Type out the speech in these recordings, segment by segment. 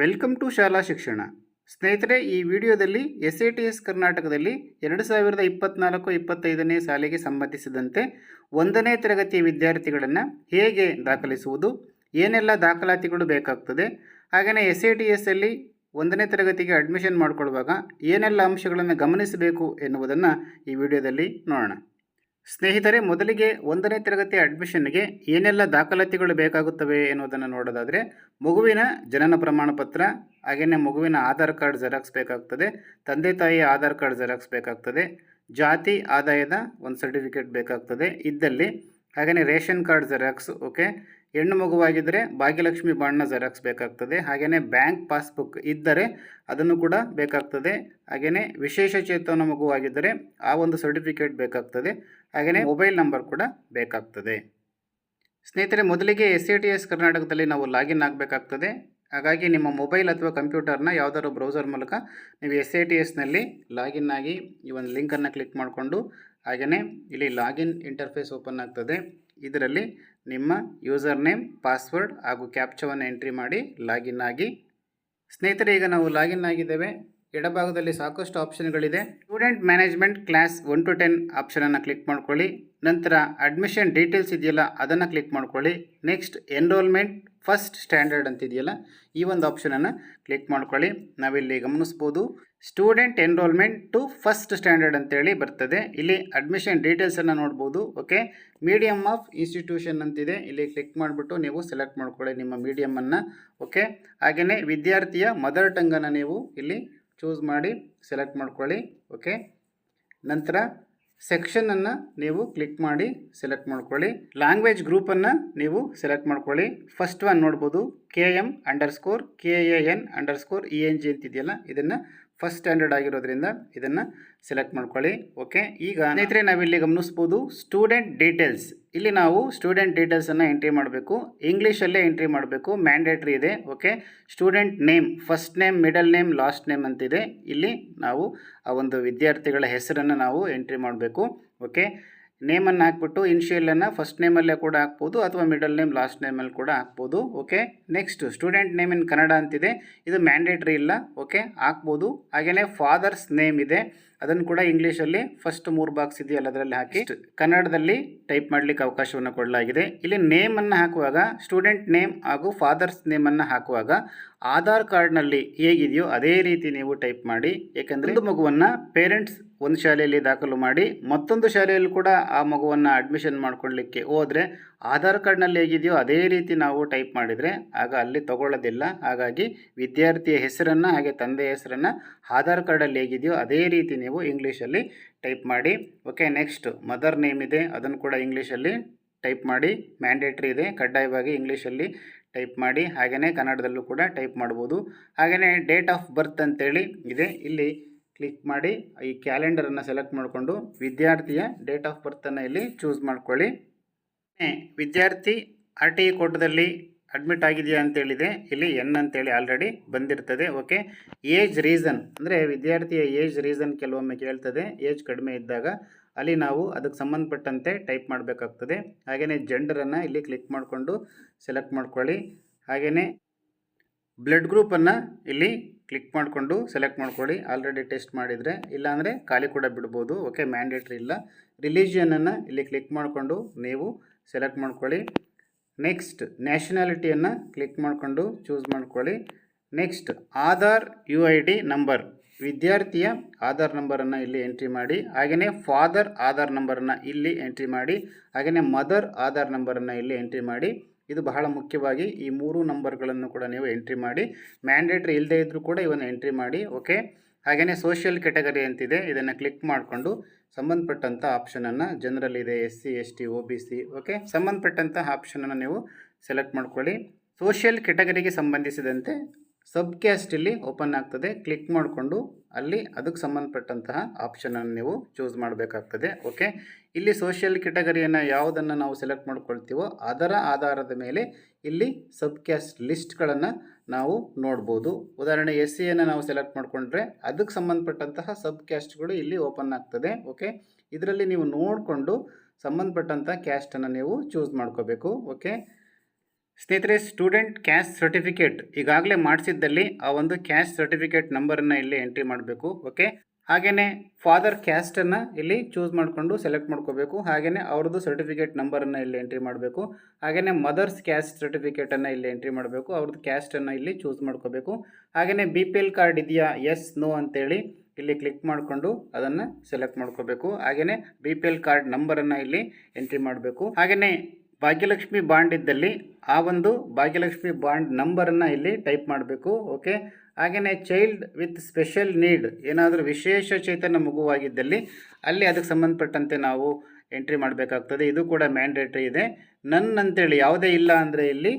Welcome to ಶಾಲಾ ಶಿಕ್ಷಣ. ಸ್ನೇಹಿತರೆ, ಈ ವಿಡಿಯೋದಲ್ಲಿ ಎಸ್ ಎ ಟಿ ಎಸ್ ಕರ್ನಾಟಕದಲ್ಲಿ ಎರಡು ಸಾವಿರದ ಇಪ್ಪತ್ನಾಲ್ಕು ಇಪ್ಪತ್ತೈದನೇ ಸಾಲಿಗೆ ಸಂಬಂಧಿಸಿದಂತೆ ಒಂದನೇ ತರಗತಿಯ ವಿದ್ಯಾರ್ಥಿಗಳನ್ನು ಹೇಗೆ ದಾಖಲಿಸುವುದು, ಏನೆಲ್ಲ ದಾಖಲಾತಿಗಳು ಬೇಕಾಗ್ತದೆ ಹಾಗೆಯೇ ಎಸ್ ಎ ಟಿ ಎಸ್ಸಲ್ಲಿ ಒಂದನೇ ತರಗತಿಗೆ ಅಡ್ಮಿಷನ್ ಮಾಡಿಕೊಳ್ಳುವಾಗ ಏನೆಲ್ಲ ಅಂಶಗಳನ್ನು ಗಮನಿಸಬೇಕು ಎನ್ನುವುದನ್ನು ಈ ವಿಡಿಯೋದಲ್ಲಿ ನೋಡೋಣ. ಸ್ನೇಹಿತರೆ, ಮೊದಲಿಗೆ ಒಂದನೇ ತರಗತಿ ಅಡ್ಮಿಷನ್ಗೆ ಏನೆಲ್ಲ ದಾಖಲಾತಿಗಳು ಬೇಕಾಗುತ್ತವೆ ಎನ್ನುವುದನ್ನು ನೋಡೋದಾದರೆ, ಮಗುವಿನ ಜನನ ಪ್ರಮಾಣ ಪತ್ರ ಹಾಗೆಯೇ ಮಗುವಿನ ಆಧಾರ್ ಕಾರ್ಡ್ ಜೆರಾಕ್ಸ್ ಬೇಕಾಗ್ತದೆ, ತಂದೆ ತಾಯಿಯ ಆಧಾರ್ ಕಾರ್ಡ್ ಜೆರಾಕ್ಸ್ ಬೇಕಾಗ್ತದೆ, ಜಾತಿ ಆದಾಯದ ಒಂದು ಸರ್ಟಿಫಿಕೇಟ್ ಬೇಕಾಗ್ತದೆ, ಇದ್ದಲ್ಲಿ ಹಾಗೆಯೇ ರೇಷನ್ ಕಾರ್ಡ್ ಜೆರಾಕ್ಸ್, ಓಕೆ? ಹೆಣ್ಣು ಮಗುವಾಗಿದ್ದರೆ ಭಾಗ್ಯಲಕ್ಷ್ಮಿ ಬಾಂಡ್ನ ಜೆರಾಕ್ಸ್ ಬೇಕಾಗ್ತದೆ. ಹಾಗೆಯೇ ಬ್ಯಾಂಕ್ ಪಾಸ್ಬುಕ್ ಇದ್ದರೆ ಅದನ್ನು ಕೂಡ ಬೇಕಾಗ್ತದೆ. ಹಾಗೆಯೇ ವಿಶೇಷ ಚೇತನ ಮಗುವಾಗಿದ್ದರೆ ಆ ಒಂದು ಸರ್ಟಿಫಿಕೇಟ್ ಬೇಕಾಗ್ತದೆ. ಹಾಗೆಯೇ ಮೊಬೈಲ್ ನಂಬರ್ ಕೂಡ ಬೇಕಾಗ್ತದೆ. ಸ್ನೇಹಿತರೆ, ಮೊದಲಿಗೆ ಎಸ್ ಎ ಟಿ ಎಸ್ ಕರ್ನಾಟಕದಲ್ಲಿ ನಾವು ಲಾಗಿನ್ ಆಗಬೇಕಾಗ್ತದೆ. ಹಾಗಾಗಿ ನಿಮ್ಮ ಮೊಬೈಲ್ ಅಥವಾ ಕಂಪ್ಯೂಟರ್ನ ಯಾವುದಾದ್ರು ಬ್ರೌಸರ್ ಮೂಲಕ ನೀವು ಎಸ್ ಎ ಟಿ ಎಸ್ನಲ್ಲಿ ಲಾಗಿನ್ ಆಗಿ ಈ ಒಂದು ಲಿಂಕನ್ನು ಕ್ಲಿಕ್ ಮಾಡಿಕೊಂಡು ಹಾಗೆಯೇ ಇಲ್ಲಿ ಲಾಗಿನ್ ಇಂಟರ್ಫೇಸ್ ಓಪನ್ ಆಗ್ತದೆ. ಇದರಲ್ಲಿ ನಿಮ್ಮ ಯೂಸರ್ ನೇಮ್, ಪಾಸ್ವರ್ಡ್ ಹಾಗೂ ಕ್ಯಾಪ್ಚವನ್ನು ಎಂಟ್ರಿ ಮಾಡಿ ಲಾಗಿನ್ ಆಗಿ. ಸ್ನೇಹಿತರೆ, ಈಗ ನಾವು ಲಾಗಿನ್ ಆಗಿದ್ದೇವೆ. ಎಡಭಾಗದಲ್ಲಿ ಸಾಕಷ್ಟು ಆಪ್ಷನ್ಗಳಿದೆ. Student management class one to ten ಆಪ್ಷನನ್ನು click ಮಾಡ್ಕೊಳ್ಳಿ. ನಂತರ ಅಡ್ಮಿಷನ್ ಡೀಟೇಲ್ಸ್ ಇದೆಯಲ್ಲ, ಅದನ್ನು ಕ್ಲಿಕ್ ಮಾಡ್ಕೊಳ್ಳಿ. ನೆಕ್ಸ್ಟ್, ಎನ್ರೋಲ್ಮೆಂಟ್ ಫಸ್ಟ್ ಸ್ಟ್ಯಾಂಡರ್ಡ್ ಅಂತಿದೆಯಲ್ಲ, ಈ ಒಂದು ಆಪ್ಷನನ್ನು ಕ್ಲಿಕ್ ಮಾಡ್ಕೊಳ್ಳಿ. ನಾವಿಲ್ಲಿ ಗಮನಿಸ್ಬೋದು. Student enrollment to first standard ಅಂತೇಳಿ ಬರ್ತದೆ. ಇಲ್ಲಿ ಅಡ್ಮಿಷನ್ ಡೀಟೇಲ್ಸನ್ನು ನೋಡ್ಬೋದು ಓಕೆ ಮೀಡಿಯಮ್ ಆಫ್ ಇನ್ಸ್ಟಿಟ್ಯೂಷನ್ ಅಂತಿದೆ. ಇಲ್ಲಿ ಕ್ಲಿಕ್ ಮಾಡಿಬಿಟ್ಟು ನೀವು ಸೆಲೆಕ್ಟ್ ಮಾಡ್ಕೊಳ್ಳಿ ನಿಮ್ಮ ಮೀಡಿಯಮನ್ನು ಓಕೆ ಹಾಗೆಯೇ ವಿದ್ಯಾರ್ಥಿಯ ಮದರ್ ಟಂಗನ್ನು ನೀವು ಇಲ್ಲಿ ಚೂಸ್ ಮಾಡಿ ಸೆಲೆಕ್ಟ್ ಮಾಡ್ಕೊಳ್ಳಿ ಓಕೆ ನಂತರ ಸೆಕ್ಷನನ್ನು ನೀವು ಕ್ಲಿಕ್ ಮಾಡಿ ಸೆಲೆಕ್ಟ್ ಮಾಡ್ಕೊಳ್ಳಿ. ಲ್ಯಾಂಗ್ವೇಜ್ ಗ್ರೂಪನ್ನು ನೀವು ಸೆಲೆಕ್ಟ್ ಮಾಡ್ಕೊಳ್ಳಿ. ಫಸ್ಟ್ ಒನ್ ನೋಡ್ಬೋದು K M underscore K A N underscore E N G ಅಂತಿದೆಯಲ್ಲ, ಇದನ್ನು ಫಸ್ಟ್ ಸ್ಟ್ಯಾಂಡರ್ಡ್ ಆಗಿರೋದ್ರಿಂದ ಇದನ್ನು ಸೆಲೆಕ್ಟ್ ಮಾಡ್ಕೊಳ್ಳಿ ಓಕೆ ಈಗ ಸ್ನೇಹಿತರೆ, ನಾವಿಲ್ಲಿ ಗಮನಿಸ್ಬೋದು ಸ್ಟೂಡೆಂಟ್ ಡೀಟೇಲ್ಸ್ ಇಲ್ಲಿ ನಾವು ಸ್ಟೂಡೆಂಟ್ ಡೀಟೇಲ್ಸನ್ನು ಎಂಟ್ರಿ ಮಾಡಬೇಕು. ಇಂಗ್ಲೀಷಲ್ಲೇ ಎಂಟ್ರಿ ಮಾಡಬೇಕು. ಮ್ಯಾಂಡೇಟ್ರಿ ಇದೆ okay student name first name middle name last name ಅಂತಿದೆ. ಇಲ್ಲಿ ನಾವು ಆ ಒಂದು ವಿದ್ಯಾರ್ಥಿಗಳ ಹೆಸರನ್ನು ನಾವು ಎಂಟ್ರಿ ಮಾಡಬೇಕು ಓಕೆ ನೇಮನ್ನು ಹಾಕ್ಬಿಟ್ಟು ಇನ್ಷಿಯಲನ್ನು ಫಸ್ಟ್ ನೇಮಲ್ಲೇ ಕೂಡ ಹಾಕ್ಬೋದು ಅಥವಾ ಮಿಡಲ್ ನೇಮ್ ಲಾಸ್ಟ್ ನೇಮಲ್ಲಿ ಕೂಡ ಹಾಕ್ಬೋದು okay? Next student name in Kannada ಅಂತಿದೆ. ಇದು ಮ್ಯಾಂಡೇಟ್ರಿ ಇಲ್ಲ ಓಕೆ? ಹಾಕ್ಬೋದು. ಹಾಗೆಯೇ ಫಾದರ್ಸ್ ನೇಮ್ ಇದೆ. ಅದನ್ನು ಕೂಡ ಇಂಗ್ಲೀಷಲ್ಲಿ ಫಸ್ಟ್ ಮೂರು ಬಾಕ್ಸ್ ಇದೆಯಲ್ಲ ಅದರಲ್ಲಿ ಹಾಕಿ ಕನ್ನಡದಲ್ಲಿ ಟೈಪ್ ಮಾಡಲಿಕ್ಕೆ ಅವಕಾಶವನ್ನು ಕೊಡಲಾಗಿದೆ. ಇಲ್ಲಿ ನೇಮನ್ನು ಹಾಕುವಾಗ ಸ್ಟೂಡೆಂಟ್ ನೇಮ್ ಹಾಗೂ ಫಾದರ್ಸ್ ನೇಮನ್ನು ಹಾಕುವಾಗ ಆಧಾರ್ ಕಾರ್ಡ್ನಲ್ಲಿ ಹೇಗಿದೆಯೋ ಅದೇ ರೀತಿ ನೀವು ಟೈಪ್ ಮಾಡಿ. ಏಕೆಂದರೆ ಒಂದು ಮಗುವನ್ನು ಪೇರೆಂಟ್ಸ್ ಒಂದು ಶಾಲೆಯಲ್ಲಿ ದಾಖಲು ಮಾಡಿ ಮತ್ತೊಂದು ಶಾಲೆಯಲ್ಲಿ ಕೂಡ ಆ ಮಗುವನ್ನು ಅಡ್ಮಿಷನ್ ಮಾಡ್ಕೊಳ್ಳಿಕ್ಕೆ ಹೋದರೆ ಆಧಾರ್ ಕಾರ್ಡ್ನಲ್ಲಿ ಹೇಗಿದೆಯೋ ಅದೇ ರೀತಿ ನಾವು ಟೈಪ್ ಮಾಡಿದರೆ ಆಗ ಅಲ್ಲಿ ತಗೊಳ್ಳೋದಿಲ್ಲ. ಹಾಗಾಗಿ ವಿದ್ಯಾರ್ಥಿಯ ಹೆಸರನ್ನು ಹಾಗೆ ತಂದೆಯ ಹೆಸರನ್ನು ಆಧಾರ್ ಕಾರ್ಡಲ್ಲಿ ಹೇಗಿದೆಯೋ ಅದೇ ರೀತಿ ನೀವು ಇಂಗ್ಲೀಷಲ್ಲಿ ಟೈಪ್ ಮಾಡಿ. ಓಕೆ ನೆಕ್ಸ್ಟ್ ಮದರ್ ನೇಮ್ ಇದೆ, ಅದನ್ನು ಕೂಡ ಇಂಗ್ಲೀಷಲ್ಲಿ ಟೈಪ್ ಮಾಡಿ. ಮ್ಯಾಂಡೇಟ್ರಿ ಇದೆ, ಕಡ್ಡಾಯವಾಗಿ ಇಂಗ್ಲೀಷಲ್ಲಿ ಟೈಪ್ ಮಾಡಿ. ಹಾಗೆಯೇ ಕನ್ನಡದಲ್ಲೂ ಕೂಡ ಟೈಪ್ ಮಾಡ್ಬೋದು. ಹಾಗೆಯೇ ಡೇಟ್ ಆಫ್ ಬರ್ತ್ ಅಂತೇಳಿ ಇದೆ. ಇಲ್ಲಿ ಕ್ಲಿಕ್ ಮಾಡಿ ಈ ಕ್ಯಾಲೆಂಡರನ್ನು ಸೆಲೆಕ್ಟ್ ಮಾಡಿಕೊಂಡು ವಿದ್ಯಾರ್ಥಿಯ ಡೇಟ್ ಆಫ್ ಬರ್ತನ್ನು ಇಲ್ಲಿ ಚೂಸ್ ಮಾಡ್ಕೊಳ್ಳಿ. ವಿದ್ಯಾರ್ಥಿ ಆರ್ ಟಿ ಇ ಕೋಟದಲ್ಲಿ ಅಡ್ಮಿಟ್ ಆಗಿದೆಯಾ ಅಂತೇಳಿದೆ ಇಲ್ಲಿ ಎನ್ ಅಂತೇಳಿ ಆಲ್ರೆಡಿ ಬಂದಿರ್ತದೆ ಓಕೆ ಏಜ್ ರೀಸನ್ ಅಂದರೆ ವಿದ್ಯಾರ್ಥಿಯ ಏಜ್ ರೀಸನ್ ಕೆಲವೊಮ್ಮೆ ಕೇಳ್ತದೆ ಏಜ್ ಕಡಿಮೆ ಇದ್ದಾಗ. ಅಲ್ಲಿ ನಾವು ಅದಕ್ಕೆ ಸಂಬಂಧಪಟ್ಟಂತೆ ಟೈಪ್ ಮಾಡಬೇಕಾಗ್ತದೆ. ಹಾಗೆಯೇ ಜೆಂಡರನ್ನು ಇಲ್ಲಿ ಕ್ಲಿಕ್ ಮಾಡಿಕೊಂಡು ಸೆಲೆಕ್ಟ್ ಮಾಡ್ಕೊಳ್ಳಿ. ಹಾಗೆಯೇ ಬ್ಲಡ್ ಗ್ರೂಪನ್ನು ಇಲ್ಲಿ ಕ್ಲಿಕ್ ಮಾಡಿಕೊಂಡು ಸೆಲೆಕ್ಟ್ ಮಾಡ್ಕೊಳ್ಳಿ. ಆಲ್ರೆಡಿ ಟೆಸ್ಟ್ ಮಾಡಿದರೆ, ಇಲ್ಲಾಂದರೆ ಖಾಲಿ ಕೂಡ ಬಿಡ್ಬೋದು. ಓಕೆ ಮ್ಯಾಂಡೇಟ್ರಿ ಇಲ್ಲ. ರಿಲಿಜಿಯನನ್ನು ಇಲ್ಲಿ ಕ್ಲಿಕ್ ಮಾಡಿಕೊಂಡು ನೀವು ಸೆಲೆಕ್ಟ್ ಮಾಡ್ಕೊಳ್ಳಿ. ನೆಕ್ಸ್ಟ್ ನ್ಯಾಷನಾಲಿಟಿಯನ್ನು ಕ್ಲಿಕ್ ಮಾಡಿಕೊಂಡು ಚೂಸ್ ಮಾಡ್ಕೊಳ್ಳಿ. Next Aadhaar U I D number ವಿದ್ಯಾರ್ಥಿಯ ಆಧಾರ್ ನಂಬರನ್ನು ಇಲ್ಲಿ ಎಂಟ್ರಿ ಮಾಡಿ. ಹಾಗೆಯೇ ಫಾದರ್ ಆಧಾರ್ ನಂಬರನ್ನು ಇಲ್ಲಿ ಎಂಟ್ರಿ ಮಾಡಿ. ಹಾಗೆಯೇ ಮದರ್ ಆಧಾರ್ ನಂಬರನ್ನು ಇಲ್ಲಿ ಎಂಟ್ರಿ ಮಾಡಿ. ಇದು ಬಹಳ ಮುಖ್ಯವಾಗಿ ಈ ಮೂರು ನಂಬರ್ಗಳನ್ನು ಕೂಡ ನೀವು ಎಂಟ್ರಿ ಮಾಡಿ. ಮ್ಯಾಂಡೇಟ್ರಿ ಇಲ್ಲದೇ ಇದ್ದರೂ ಕೂಡ ಇವನ್ನು ಎಂಟ್ರಿ ಮಾಡಿ, ಓಕೆ? ಹಾಗೆಯೇ ಸೋಷಿಯಲ್ ಕೆಟಗರಿ ಅಂತಿದೆ, ಇದನ್ನು ಕ್ಲಿಕ್ ಮಾಡಿಕೊಂಡು ಸಂಬಂಧಪಟ್ಟಂಥ ಆಪ್ಷನನ್ನು ಜನರಲ್ ಇದೆ S C S T O B C okay ಸಂಬಂಧಪಟ್ಟಂಥ ಆಪ್ಷನನ್ನು ನೀವು ಸೆಲೆಕ್ಟ್ ಮಾಡ್ಕೊಳ್ಳಿ. ಸೋಷಿಯಲ್ ಕೆಟಗರಿಗೆ ಸಂಬಂಧಿಸಿದಂತೆ ಸಬ್ ಕ್ಯಾಸ್ಟ್ ಇಲ್ಲಿ ಓಪನ್ ಆಗ್ತದೆ. ಕ್ಲಿಕ್ ಮಾಡಿಕೊಂಡು ಅಲ್ಲಿ ಅದಕ್ಕೆ ಸಂಬಂಧಪಟ್ಟಂತಹ ಆಪ್ಷನನ್ನು ನೀವು ಚೂಸ್ ಮಾಡಬೇಕಾಗ್ತದೆ, ಓಕೆ? ಇಲ್ಲಿ ಸೋಷಿಯಲ್ ಕೆಟಗರಿಯನ್ನು ಯಾವುದನ್ನು ನಾವು ಸೆಲೆಕ್ಟ್ ಮಾಡ್ಕೊಳ್ತೀವೋ ಅದರ ಆಧಾರದ ಮೇಲೆ ಇಲ್ಲಿ ಸಬ್ ಕ್ಯಾಸ್ಟ್ ಲಿಸ್ಟ್ಗಳನ್ನು ನಾವು ನೋಡ್ಬೋದು. ಉದಾಹರಣೆ ಎಸ್ ಸಿಯನ್ನು ನಾವು ಸೆಲೆಕ್ಟ್ ಮಾಡಿಕೊಂಡ್ರೆ ಅದಕ್ಕೆ ಸಂಬಂಧಪಟ್ಟಂತಹ ಸಬ್ ಕ್ಯಾಸ್ಟ್ಗಳು ಇಲ್ಲಿ ಓಪನ್ ಆಗ್ತದೆ ಓಕೆ ಇದರಲ್ಲಿ ನೀವು ನೋಡಿಕೊಂಡು ಸಂಬಂಧಪಟ್ಟಂಥ ಕ್ಯಾಸ್ಟನ್ನು ನೀವು ಚೂಸ್ ಮಾಡ್ಕೋಬೇಕು ಓಕೆ ಸ್ನೇಹಿತರೆ ಸ್ಟೂಡೆಂಟ್ ಕ್ಯಾಸ್ಟ್ ಸರ್ಟಿಫಿಕೇಟ್ ಈಗಾಗಲೇ ಮಾಡಿಸಿದ್ದಲ್ಲಿ ಆ ಒಂದು ಕ್ಯಾಸ್ಟ್ ಸರ್ಟಿಫಿಕೇಟ್ ನಂಬರನ್ನು ಇಲ್ಲಿ ಎಂಟ್ರಿ ಮಾಡಬೇಕು ಓಕೆ ಹಾಗೆಯೇ ಫಾದರ್ ಕ್ಯಾಸ್ಟನ್ನು ಇಲ್ಲಿ ಚೂಸ್ ಮಾಡಿಕೊಂಡು ಸೆಲೆಕ್ಟ್ ಮಾಡ್ಕೋಬೇಕು. ಹಾಗೆಯೇ ಅವ್ರದ್ದು ಸರ್ಟಿಫಿಕೇಟ್ ನಂಬರನ್ನು ಇಲ್ಲಿ ಎಂಟ್ರಿ ಮಾಡಬೇಕು. ಹಾಗೆಯೇ ಮದರ್ಸ್ ಕ್ಯಾಸ್ಟ್ ಸರ್ಟಿಫಿಕೇಟನ್ನು ಇಲ್ಲಿ ಎಂಟ್ರಿ ಮಾಡಬೇಕು. ಅವ್ರದ್ದು ಕ್ಯಾಸ್ಟನ್ನು ಇಲ್ಲಿ ಚೂಸ್ ಮಾಡ್ಕೋಬೇಕು. ಹಾಗೆಯೇ ಬಿ ಪಿ ಎಲ್ ಕಾರ್ಡ್ ಇದೆಯಾ? ಎಸ್ ನೋ ಅಂತೇಳಿ ಇಲ್ಲಿ ಕ್ಲಿಕ್ ಮಾಡಿಕೊಂಡು ಅದನ್ನು ಸೆಲೆಕ್ಟ್ ಮಾಡ್ಕೋಬೇಕು. ಹಾಗೆಯೇ ಬಿ ಪಿ ಎಲ್ ಕಾರ್ಡ್ ನಂಬರನ್ನು ಇಲ್ಲಿ ಎಂಟ್ರಿ ಮಾಡಬೇಕು. ಹಾಗೆಯೇ ಭಾಗ್ಯಲಕ್ಷ್ಮಿ ಬಾಂಡ್ ಇದ್ದಲ್ಲಿ ಆ ಒಂದು ಭಾಗ್ಯಲಕ್ಷ್ಮಿ ಬಾಂಡ್ ನಂಬರನ್ನು ಇಲ್ಲಿ ಟೈಪ್ ಮಾಡಬೇಕು, ಓಕೆ? ಹಾಗೆಯೇ ಚೈಲ್ಡ್ ವಿತ್ ಸ್ಪೆಷಲ್ ನೀಡ್ ಏನಾದರೂ ವಿಶೇಷ ಚೈತನ್ಯ ಮಗುವಾಗಿದ್ದಲ್ಲಿ ಅಲ್ಲಿ ಅದಕ್ಕೆ ಸಂಬಂಧಪಟ್ಟಂತೆ ನಾವು ಎಂಟ್ರಿ ಮಾಡಬೇಕಾಗ್ತದೆ. ಇದು ಕೂಡ ಮ್ಯಾಂಡೇಟ್ರಿ ಇದೆ. ನನ್ ಅಂತೇಳಿ ಯಾವುದೇ ಇಲ್ಲ ಅಂದರೆ ಇಲ್ಲಿ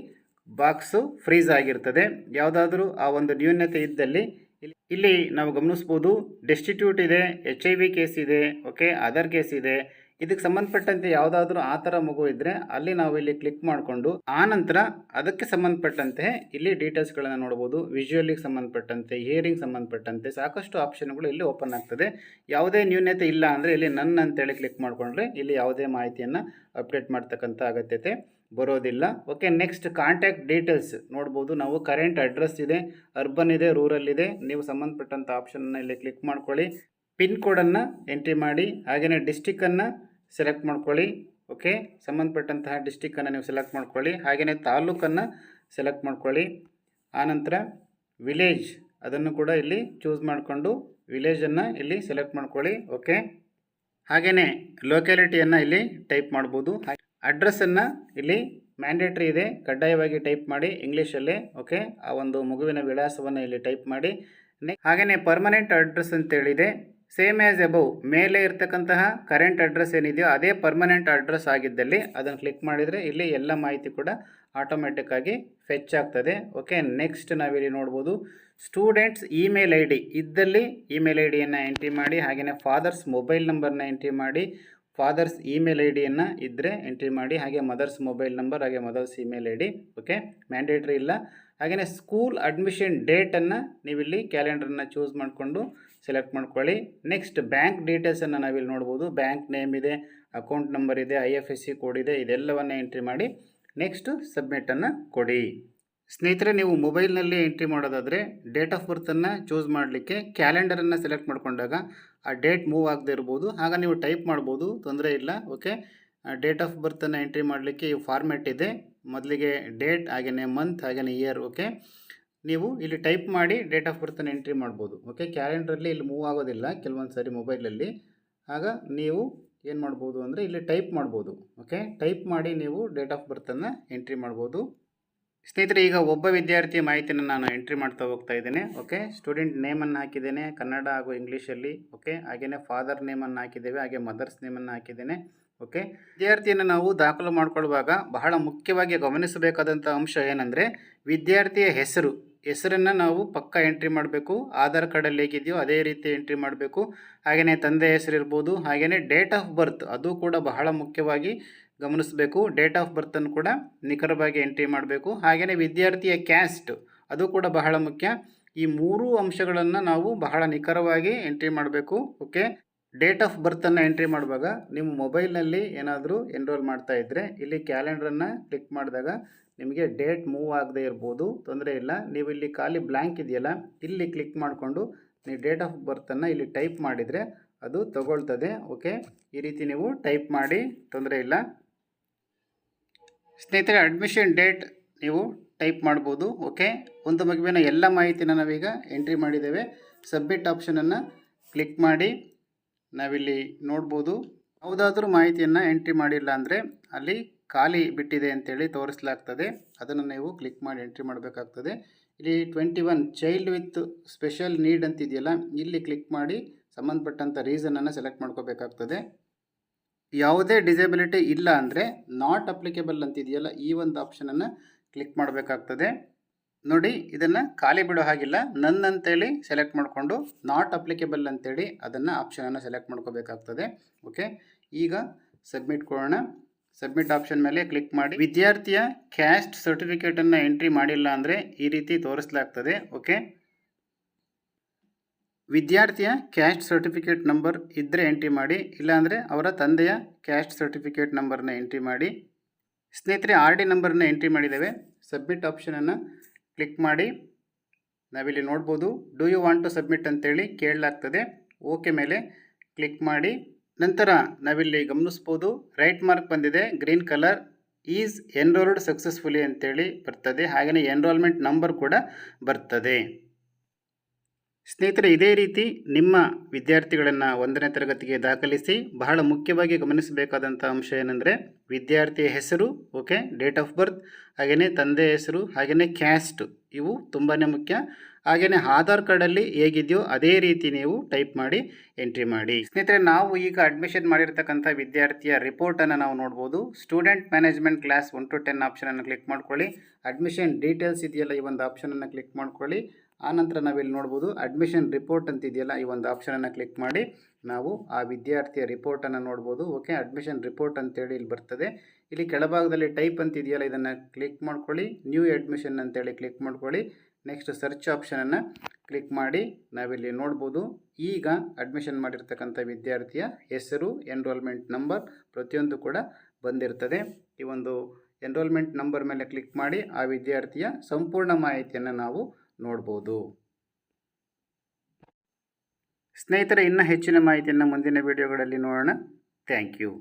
ಬಾಕ್ಸು ಫ್ರೀಸ್ ಆಗಿರ್ತದೆ. ಯಾವುದಾದ್ರೂ ಆ ಒಂದು ನ್ಯೂನ್ಯತೆ ಇದ್ದಲ್ಲಿ ಇಲ್ಲಿ ಇಲ್ಲಿ ನಾವು ಗಮನಿಸ್ಬೋದು. ಡೆಸ್ಟಿಟ್ಯೂಟ್ ಇದೆ, ಎಚ್ ಐ ವಿ ಕೇಸ್ ಇದೆ, ಓಕೆ? ಅದರ್ ಕೇಸ್ ಇದೆ. ಇದಕ್ಕೆ ಸಂಬಂಧಪಟ್ಟಂತೆ ಯಾವುದಾದ್ರೂ ಆ ಥರ ಮಗು ಇದ್ದರೆ ಅಲ್ಲಿ ನಾವು ಇಲ್ಲಿ ಕ್ಲಿಕ್ ಮಾಡಿಕೊಂಡು ಆ ನಂತರ ಅದಕ್ಕೆ ಸಂಬಂಧಪಟ್ಟಂತೆ ಇಲ್ಲಿ ಡೀಟೇಲ್ಸ್ಗಳನ್ನು ನೋಡ್ಬೋದು. ವಿಜುವಲಿಗೆ ಸಂಬಂಧಪಟ್ಟಂತೆ ಹಿಯರಿಂಗ್ ಸಂಬಂಧಪಟ್ಟಂತೆ ಸಾಕಷ್ಟು ಆಪ್ಷನ್ಗಳು ಇಲ್ಲಿ ಓಪನ್ ಆಗ್ತದೆ. ಯಾವುದೇ ನ್ಯೂನ್ಯತೆ ಇಲ್ಲ ಅಂದರೆ ಇಲ್ಲಿ ನನ್ನ ಅಂತೇಳಿ ಕ್ಲಿಕ್ ಮಾಡಿಕೊಂಡ್ರೆ ಇಲ್ಲಿ ಯಾವುದೇ ಮಾಹಿತಿಯನ್ನು ಅಪ್ಡೇಟ್ ಮಾಡ್ತಕ್ಕಂಥ ಅಗತ್ಯತೆ ಬರೋದಿಲ್ಲ. ಓಕೆ ನೆಕ್ಸ್ಟ್ ಕಾಂಟ್ಯಾಕ್ಟ್ ಡೀಟೇಲ್ಸ್ ನೋಡ್ಬೋದು. ನಾವು ಕರೆಂಟ್ ಅಡ್ರೆಸ್ ಇದೆ ಅರ್ಬನ್ ಇದೆ ರೂರಲ್ ಇದೆ. ನೀವು ಸಂಬಂಧಪಟ್ಟಂಥ ಆಪ್ಷನ್ನ ಇಲ್ಲಿ ಕ್ಲಿಕ್ ಮಾಡ್ಕೊಳ್ಳಿ. ಪಿನ್ ಕೋಡನ್ನು ಎಂಟ್ರಿ ಮಾಡಿ ಹಾಗೆಯೇ ಡಿಸ್ಟಿಕ್ಕನ್ನು ಸೆಲೆಕ್ಟ್ ಮಾಡ್ಕೊಳ್ಳಿ ಓಕೆ ಸಂಬಂಧಪಟ್ಟಂತಹ ಡಿಸ್ಟಿಕ್ಕನ್ನು ನೀವು ಸೆಲೆಕ್ಟ್ ಮಾಡ್ಕೊಳ್ಳಿ. ಹಾಗೆಯೇ ತಾಲೂಕನ್ನು ಸೆಲೆಕ್ಟ್ ಮಾಡ್ಕೊಳ್ಳಿ. ಆನಂತರ ವಿಲೇಜ್ ಅದನ್ನು ಕೂಡ ಇಲ್ಲಿ ಚೂಸ್ ಮಾಡಿಕೊಂಡು ವಿಲೇಜನ್ನು ಇಲ್ಲಿ ಸೆಲೆಕ್ಟ್ ಮಾಡ್ಕೊಳ್ಳಿ ಓಕೆ ಹಾಗೆಯೇ ಲೊಕ್ಯಾಲಿಟಿಯನ್ನು ಇಲ್ಲಿ ಟೈಪ್ ಮಾಡ್ಬೋದು. ಅಡ್ರೆಸ್ಸನ್ನು ಇಲ್ಲಿ ಮ್ಯಾಂಡೇಟ್ರಿ ಇದೆ. ಕಡ್ಡಾಯವಾಗಿ ಟೈಪ್ ಮಾಡಿ ಇಂಗ್ಲೀಷಲ್ಲೇ ಓಕೆ ಆ ಒಂದು ಮಗುವಿನ ವಿಳಾಸವನ್ನು ಇಲ್ಲಿ ಟೈಪ್ ಮಾಡಿ. ಹಾಗೆಯೇ ಪರ್ಮನೆಂಟ್ ಅಡ್ರೆಸ್ ಅಂತೇಳಿದೆ. ಸೇಮ್ ಆ್ಯಸ್ ಎಬವ್ ಮೇಲೆ ಇರ್ತಕ್ಕಂತಹ ಕರೆಂಟ್ ಅಡ್ರೆಸ್ ಏನಿದೆಯೋ ಅದೇ ಪರ್ಮನೆಂಟ್ ಅಡ್ರೆಸ್ ಆಗಿದ್ದಲ್ಲಿ ಅದನ್ನು ಕ್ಲಿಕ್ ಮಾಡಿದರೆ ಇಲ್ಲಿ ಎಲ್ಲ ಮಾಹಿತಿ ಕೂಡ ಆಟೋಮೆಟಿಕ್ಕಾಗಿ ಫೆಚ್ ಆಗ್ತದೆ. ಓಕೆ ನೆಕ್ಸ್ಟ್ ನಾವಿಲ್ಲಿ ನೋಡ್ಬೋದು ಸ್ಟೂಡೆಂಟ್ಸ್ ಇಮೇಲ್ ಐ ಡಿ ಇದ್ದಲ್ಲಿ ಇಮೇಲ್ ಐ ಡಿಯನ್ನು ಎಂಟ್ರಿ ಮಾಡಿ ಹಾಗೆಯೇ ಫಾದರ್ಸ್ ಮೊಬೈಲ್ ನಂಬರ್ನ ಎಂಟ್ರಿ ಮಾಡಿ ಫಾದರ್ಸ್ ಇಮೇಲ್ ಐ ಡಿಯನ್ನು ಇದ್ದರೆ ಎಂಟ್ರಿ ಮಾಡಿ, ಹಾಗೆ ಮದರ್ಸ್ ಮೊಬೈಲ್ ನಂಬರ್ ಹಾಗೆ mother's email I D okay mandatory ಇಲ್ಲ. ಹಾಗೆಯೇ ಸ್ಕೂಲ್ ಅಡ್ಮಿಷನ್ ಡೇಟನ್ನು ನೀವಿಲ್ಲಿ ಕ್ಯಾಲೆಂಡರನ್ನು ಚೂಸ್ ಮಾಡಿಕೊಂಡು ಸೆಲೆಕ್ಟ್ ಮಾಡ್ಕೊಳ್ಳಿ. ನೆಕ್ಸ್ಟ್ ಬ್ಯಾಂಕ್ ಡೀಟೇಲ್ಸನ್ನು ನಾವಿಲ್ಲಿ ನೋಡ್ಬೋದು. ಬ್ಯಾಂಕ್ ನೇಮ್ ಇದೆ ಅಕೌಂಟ್ ನಂಬರ್ ಇದೆ I F S C code ಇದೆ, ಇದೆಲ್ಲವನ್ನು ಎಂಟ್ರಿ ಮಾಡಿ. ನೆಕ್ಸ್ಟು ಸಬ್ಮಿಟನ್ನು ಕೊಡಿ. ಸ್ನೇಹಿತರೆ, ನೀವು ಮೊಬೈಲ್ನಲ್ಲಿ ಎಂಟ್ರಿ ಮಾಡೋದಾದರೆ ಡೇಟ್ ಆಫ್ ಬರ್ತನ್ನು ಚೂಸ್ ಮಾಡಲಿಕ್ಕೆ ಕ್ಯಾಲೆಂಡರನ್ನು ಸೆಲೆಕ್ಟ್ ಮಾಡಿಕೊಂಡಾಗ ಆ ಡೇಟ್ ಮೂವ್ ಆಗದೆ ಇರ್ಬೋದು. ಆಗ ನೀವು ಟೈಪ್ ಮಾಡ್ಬೋದು, ತೊಂದರೆ ಇಲ್ಲ ಓಕೆ ಡೇಟ್ ಆಫ್ ಬರ್ತನ್ನು ಎಂಟ್ರಿ ಮಾಡಲಿಕ್ಕೆ ಈ ಫಾರ್ಮ್ಯಾಟ್ ಇದೆ. ಮೊದಲಿಗೆ ಡೇಟ್ ಹಾಗೆಯೇ ಮಂತ್ ಹಾಗೆಯೇ ಇಯರ್ ಓಕೆ ನೀವು ಇಲ್ಲಿ ಟೈಪ್ ಮಾಡಿ ಡೇಟ್ ಆಫ್ ಬರ್ತನ್ನು ಎಂಟ್ರಿ ಮಾಡ್ಬೋದು. ಓಕೆ, ಕ್ಯಾಲೆಂಡ್ರಲ್ಲಿ ಇಲ್ಲಿ ಮೂವ್ ಆಗೋದಿಲ್ಲ, ಕೆಲವೊಂದು ಸಾರಿ ಮೊಬೈಲಲ್ಲಿ. ಆಗ ನೀವು ಏನು ಮಾಡ್ಬೋದು ಅಂದರೆ ಇಲ್ಲಿ ಟೈಪ್ ಮಾಡ್ಬೋದು. ಓಕೆ, ಟೈಪ್ ಮಾಡಿ ನೀವು ಡೇಟ್ ಆಫ್ ಬರ್ತನ್ನು ಎಂಟ್ರಿ ಮಾಡ್ಬೋದು. ಸ್ನೇಹಿತರೆ, ಈಗ ಒಬ್ಬ ವಿದ್ಯಾರ್ಥಿಯ ಮಾಹಿತಿಯನ್ನು ನಾನು ಎಂಟ್ರಿ ಮಾಡ್ತಾ ಹೋಗ್ತಾ ಇದ್ದೇನೆ. ಓಕೆ, ಸ್ಟೂಡೆಂಟ್ ನೇಮನ್ನು ಹಾಕಿದ್ದೇನೆ, ಕನ್ನಡ ಹಾಗೂ ಇಂಗ್ಲೀಷಲ್ಲಿ. ಓಕೆ ಹಾಗೆಯೇ ಫಾದರ್ ನೇಮನ್ನು ಹಾಕಿದ್ದೇವೆ, ಹಾಗೆ ಮದರ್ಸ್ ನೇಮನ್ನು ಹಾಕಿದ್ದೇನೆ. ಓಕೆ, ವಿದ್ಯಾರ್ಥಿಯನ್ನು ನಾವು ದಾಖಲು ಮಾಡಿಕೊಳ್ಳುವಾಗ ಬಹಳ ಮುಖ್ಯವಾಗಿ ಗಮನಿಸಬೇಕಾದಂಥ ಅಂಶ ಏನಂದರೆ ವಿದ್ಯಾರ್ಥಿಯ ಹೆಸರು. ಹೆಸರನ್ನು ನಾವು ಪಕ್ಕ ಎಂಟ್ರಿ ಮಾಡಬೇಕು, ಆಧಾರ್ ಕಾರ್ಡಲ್ಲಿ ಹೇಗಿದೆಯೋ ಅದೇ ರೀತಿ ಎಂಟ್ರಿ ಮಾಡಬೇಕು. ಹಾಗೆಯೇ ತಂದೆ ಹೆಸರು ಇರ್ಬೋದು ಹಾಗೆಯೇ ಡೇಟ್ ಆಫ್ ಬರ್ತ್ ಅದು ಕೂಡ ಬಹಳ ಮುಖ್ಯವಾಗಿ ಗಮನಿಸಬೇಕು. ಡೇಟ್ ಆಫ್ ಬರ್ತನ್ನು ಕೂಡ ನಿಖರವಾಗಿ ಎಂಟ್ರಿ ಮಾಡಬೇಕು. ಹಾಗೆಯೇ ವಿದ್ಯಾರ್ಥಿಯ ಕ್ಯಾಸ್ಟ್ ಅದು ಕೂಡ ಬಹಳ ಮುಖ್ಯ. ಈ ಮೂರು ಅಂಶಗಳನ್ನು ನಾವು ಬಹಳ ನಿಖರವಾಗಿ ಎಂಟ್ರಿ ಮಾಡಬೇಕು ಓಕೆ ಡೇಟ್ ಆಫ್ ಬರ್ತನ್ನು ಎಂಟ್ರಿ ಮಾಡುವಾಗ ನಿಮ್ಮ ಮೊಬೈಲ್ನಲ್ಲಿ ಏನಾದರೂ ಎನ್ರೋಲ್ ಮಾಡ್ತಾ ಇದ್ದರೆ ಇಲ್ಲಿ ಕ್ಯಾಲೆಂಡ್ರನ್ನು ಕ್ಲಿಕ್ ಮಾಡಿದಾಗ ನಿಮಗೆ ಡೇಟ್ ಮೂವ್ ಆಗದೆ ಇರ್ಬೋದು, ತೊಂದರೆ ಇಲ್ಲ. ನೀವು ಇಲ್ಲಿ ಖಾಲಿ ಬ್ಲ್ಯಾಂಕ್ ಇದೆಯಲ್ಲ, ಇಲ್ಲಿ ಕ್ಲಿಕ್ ಮಾಡಿಕೊಂಡು ನೀವು ಡೇಟ್ ಆಫ್ ಬರ್ತನ್ನು ಇಲ್ಲಿ ಟೈಪ್ ಮಾಡಿದರೆ ಅದು ತಗೊಳ್ತದೆ, ಓಕೆ? ಈ ರೀತಿ ನೀವು ಟೈಪ್ ಮಾಡಿ, ತೊಂದರೆ ಇಲ್ಲ. ಸ್ನೇಹಿತರೆ, ಅಡ್ಮಿಷನ್ ಡೇಟ್ ನೀವು ಟೈಪ್ ಮಾಡ್ಬೋದು, ಓಕೆ? ಒಂದು ಮಗುವಿನ ಎಲ್ಲ ಮಾಹಿತಿನ ನಾವೀಗ ಎಂಟ್ರಿ ಮಾಡಿದ್ದೇವೆ. ಸಬ್ಮಿಟ್ ಆಪ್ಷನನ್ನು ಕ್ಲಿಕ್ ಮಾಡಿ ನಾವಿಲ್ಲಿ ನೋಡ್ಬೋದು. ಯಾವುದಾದ್ರೂ ಮಾಹಿತಿಯನ್ನು ಎಂಟ್ರಿ ಮಾಡಿಲ್ಲ ಅಂದರೆ ಅಲ್ಲಿ ಖಾಲಿ ಬಿಟ್ಟಿದೆ ಅಂತೇಳಿ ತೋರಿಸಲಾಗ್ತದೆ. ಅದನ್ನು ನೀವು ಕ್ಲಿಕ್ ಮಾಡಿ ಎಂಟ್ರಿ ಮಾಡಬೇಕಾಗ್ತದೆ. ಇಲ್ಲಿ twenty one child with special need ಅಂತಿದೆಯಲ್ಲ, ಇಲ್ಲಿ ಕ್ಲಿಕ್ ಮಾಡಿ ಸಂಬಂಧಪಟ್ಟಂಥ ರೀಸನನ್ನು ಸೆಲೆಕ್ಟ್ ಮಾಡ್ಕೋಬೇಕಾಗ್ತದೆ. ಯಾವುದೇ ಡಿಸೆಬಿಲಿಟಿ ಇಲ್ಲ ಅಂದರೆ ನಾಟ್ ಅಪ್ಲಿಕೇಬಲ್ ಅಂತಿದೆಯಲ್ಲ, ಈ ಒಂದು ಆಪ್ಷನನ್ನು ಕ್ಲಿಕ್ ಮಾಡಬೇಕಾಗ್ತದೆ. ನೋಡಿ, ಇದನ್ನು ಖಾಲಿ ಬಿಡೋ ಹಾಗಿಲ್ಲ. ನನ್ ಅಂತೇಳಿ ಸೆಲೆಕ್ಟ್ ಮಾಡಿಕೊಂಡು ನಾಟ್ ಅಪ್ಲಿಕೇಬಲ್ ಅಂತೇಳಿ ಅದನ್ನು ಆಪ್ಷನನ್ನು ಸೆಲೆಕ್ಟ್ ಮಾಡ್ಕೋಬೇಕಾಗ್ತದೆ. ಓಕೆ ಈಗ ಸಬ್ಮಿಟ್ ಕೊಡೋಣ. ಸಬ್ಮಿಟ್ ಆಪ್ಷನ್ ಮೇಲೆ ಕ್ಲಿಕ್ ಮಾಡಿ. ವಿದ್ಯಾರ್ಥಿಯ ಕ್ಯಾಸ್ಟ್ ಸರ್ಟಿಫಿಕೇಟನ್ನು ಎಂಟ್ರಿ ಮಾಡಿಲ್ಲ ಅಂದರೆ ಈ ರೀತಿ ತೋರಿಸಲಾಗ್ತದೆ ಓಕೆ ವಿದ್ಯಾರ್ಥಿಯ ಕ್ಯಾಸ್ಟ್ ಸರ್ಟಿಫಿಕೇಟ್ ನಂಬರ್ ಇದ್ದರೆ ಎಂಟ್ರಿ ಮಾಡಿ, ಇಲ್ಲಾಂದರೆ ಅವರ ತಂದೆಯ ಕ್ಯಾಸ್ಟ್ ಸರ್ಟಿಫಿಕೇಟ್ ನಂಬರ್ನ ಎಂಟ್ರಿ ಮಾಡಿ. ಸ್ನೇಹಿತರೆ ಆರ್ ಡಿ ನಂಬರ್ನ ಎಂಟ್ರಿ ಮಾಡಿದ್ದೇವೆ. ಸಬ್ಮಿಟ್ ಆಪ್ಷನನ್ನು ಕ್ಲಿಕ್ ಮಾಡಿ. ನಾವಿಲ್ಲಿ ನೋಡ್ಬೋದು. Do you want to submit ಅಂತೇಳಿ ಕೇಳಲಾಗ್ತದೆ. ಓಕೆ ಮೇಲೆ ಕ್ಲಿಕ್ ಮಾಡಿ. ನಂತರ ನಾವಿಲ್ಲಿ ಗಮನಿಸ್ಬೋದು ರೈಟ್ ಮಾರ್ಕ್ ಬಂದಿದೆ green colour is enrolled successfully ಅಂತೇಳಿ ಬರ್ತದೆ ಹಾಗೆಯೇ ಎನ್ರೋಲ್ಮೆಂಟ್ ನಂಬರ್ ಕೂಡ ಬರ್ತದೆ. ಸ್ನೇಹಿತರೆ, ಇದೇ ರೀತಿ ನಿಮ್ಮ ವಿದ್ಯಾರ್ಥಿಗಳನ್ನು ಒಂದನೇ ತರಗತಿಗೆ ದಾಖಲಿಸಿ ಬಹಳ ಮುಖ್ಯವಾಗಿ ಗಮನಿಸಬೇಕಾದಂಥ ಅಂಶ ಏನೆಂದರೆ ವಿದ್ಯಾರ್ಥಿಯ ಹೆಸರು ಓಕೆ ಡೇಟ್ ಆಫ್ ಬರ್ತ್ ಹಾಗೆಯೇ ತಂದೆಯ ಹೆಸರು ಹಾಗೆಯೇ ಕ್ಯಾಸ್ಟ್ ಇವು ತುಂಬಾ ಮುಖ್ಯ. ಹಾಗೆಯೇ ಆಧಾರ್ ಕಾರ್ಡಲ್ಲಿ ಹೇಗಿದೆಯೋ ಅದೇ ರೀತಿ ನೀವು ಟೈಪ್ ಮಾಡಿ ಎಂಟ್ರಿ ಮಾಡಿ. ಸ್ನೇಹಿತರೆ, ನಾವು ಈಗ ಅಡ್ಮಿಷನ್ ಮಾಡಿರ್ತಕ್ಕಂಥ ವಿದ್ಯಾರ್ಥಿಯ ರಿಪೋರ್ಟನ್ನು ನಾವು ನೋಡ್ಬೋದು. Student management class one to ten ಆಪ್ಷನನ್ನು click ಮಾಡ್ಕೊಳ್ಳಿ. ಅಡ್ಮಿಷನ್ ಡೀಟೇಲ್ಸ್ ಇದೆಯಲ್ಲ ಈ ಒಂದು ಆಪ್ಷನನ್ನು ಕ್ಲಿಕ್ ಮಾಡ್ಕೊಳ್ಳಿ. ಆನಂತರ ನಾವಿಲ್ಲಿ ನೋಡ್ಬೋದು ಅಡ್ಮಿಷನ್ ರಿಪೋರ್ಟ್ ಅಂತ ಇದೆಯಲ್ಲ ಈ ಒಂದು ಆಪ್ಷನನ್ನು ಕ್ಲಿಕ್ ಮಾಡಿ ನಾವು ಆ ವಿದ್ಯಾರ್ಥಿಯ ರಿಪೋರ್ಟನ್ನು ನೋಡ್ಬೋದು. ಓಕೆ ಅಡ್ಮಿಷನ್ ರಿಪೋರ್ಟ್ ಅಂತೇಳಿ ಇಲ್ಲಿ ಬರ್ತದೆ. ಇಲ್ಲಿ ಕೆಳಭಾಗದಲ್ಲಿ ಟೈಪ್ ಅಂತ ಇದೆಯಲ್ಲ, ಇದನ್ನು ಕ್ಲಿಕ್ ಮಾಡ್ಕೊಳ್ಳಿ. ನ್ಯೂ ಅಡ್ಮಿಷನ್ ಅಂತೇಳಿ ಕ್ಲಿಕ್ ಮಾಡ್ಕೊಳ್ಳಿ. ನೆಕ್ಸ್ಟ್ ಸರ್ಚ್ ಆಪ್ಷನನ್ನು ಕ್ಲಿಕ್ ಮಾಡಿ ನಾವಿಲ್ಲಿ ನೋಡ್ಬೋದು. ಈಗ ಅಡ್ಮಿಷನ್ ಮಾಡಿರ್ತಕ್ಕಂಥ ವಿದ್ಯಾರ್ಥಿಯ ಹೆಸರು ಎನ್ರೋಲ್ಮೆಂಟ್ ನಂಬರ್ ಪ್ರತಿಯೊಂದು ಕೂಡ ಬಂದಿರ್ತದೆ. ಈ ಒಂದು ಎನ್ರೋಲ್ಮೆಂಟ್ ನಂಬರ್ ಮೇಲೆ ಕ್ಲಿಕ್ ಮಾಡಿ ಆ ವಿದ್ಯಾರ್ಥಿಯ ಸಂಪೂರ್ಣ ಮಾಹಿತಿಯನ್ನು ನಾವು ನೋಡ್ಬೋದು. ಸ್ನೇಹಿತರೆ, ಇನ್ನೂ ಹೆಚ್ಚಿನ ಮಾಹಿತಿಯನ್ನು ಮುಂದಿನ ವಿಡಿಯೋಗಳಲ್ಲಿ ನೋಡೋಣ. Thank you